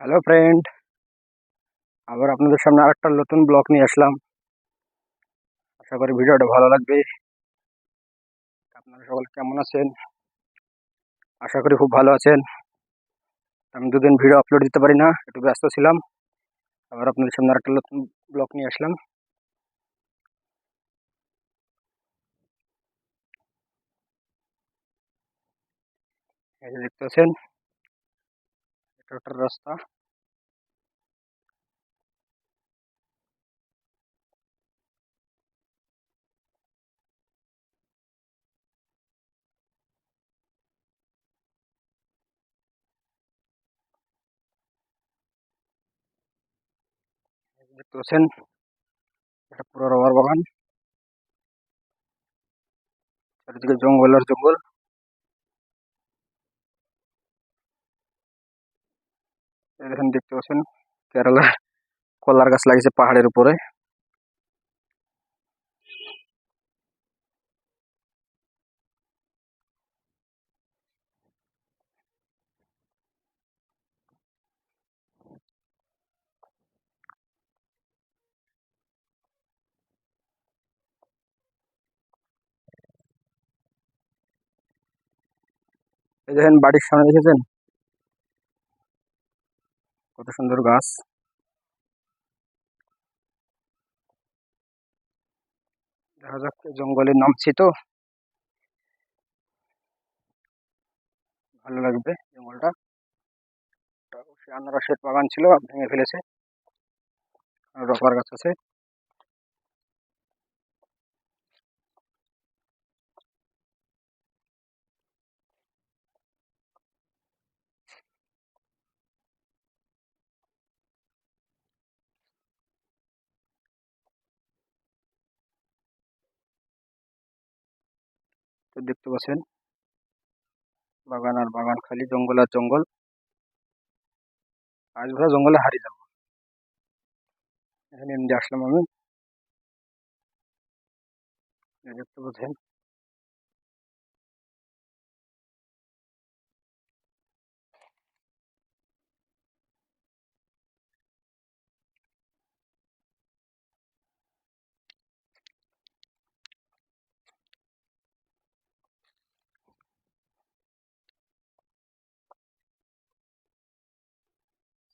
Hello friend আবার আপনাদের সামনে আরেকটা নতুন ব্লগ নিয়ে আসলাম। আশা করি ভিডিওটা ভালো লাগবে। আপনারা সকলে কেমন আছেন? আশা করি খুব ভালো আছেন। আমি দুদিন ভিডিও আপলোড দিতে পারি না, একটু ব্যস্ত ছিলাম। আবার আপনাদের সামনে আরেকটা নতুন ব্লগ নিয়ে আসলাম। দেখতে পাচ্ছেন একটা রাস্তা। দেখতে এটা পুরো রবার বাগান। চারিদিকে জঙ্গল আর জঙ্গল। এই দেখতে পাচ্ছেন কেরালা কলার গাছ লাগিয়েছে পাহাড়ের উপরে। দেখেন বাড়ির সামনে দেখেছেন? কত সুন্দর গাছ। দেখা যাক জঙ্গলে নামছি তো? ভালো লাগবে জঙ্গলটা। আনারসের বাগান ছিল, ভেঙে ফেলেছে। রবার গাছ আছে। তো দেখতে পাচ্ছেন, বাগান আর বাগান, খালি জঙ্গল আর জঙ্গল। আজ ভরা জঙ্গলে হারিয়ে যাব। এখানে এমনি আসলাম আমি। দেখতে পাচ্ছেন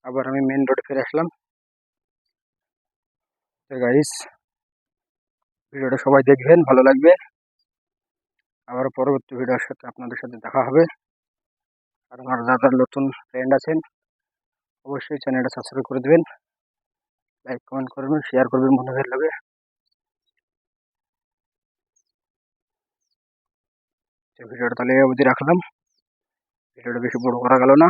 আবার আমি মেন রোডে ফিরে আসলাম। গাইস ভিডিওটা সবাই দেখবেন, ভালো লাগবে। আবার পরবর্তী ভিডিওর সাথে আপনাদের সাথে দেখা হবে। আর আমার যারা নতুন ফ্রেন্ড আছেন, অবশ্যই চ্যানেলটা সাবস্ক্রাইব করে দেবেন। লাইক কমেন্ট করবেন শেয়ার করবেন, বন্ধুদের লাগে। ভিডিওটা তাহলে অবধি রাখলাম। ভিডিওটা বেশি বড় করা গেল না।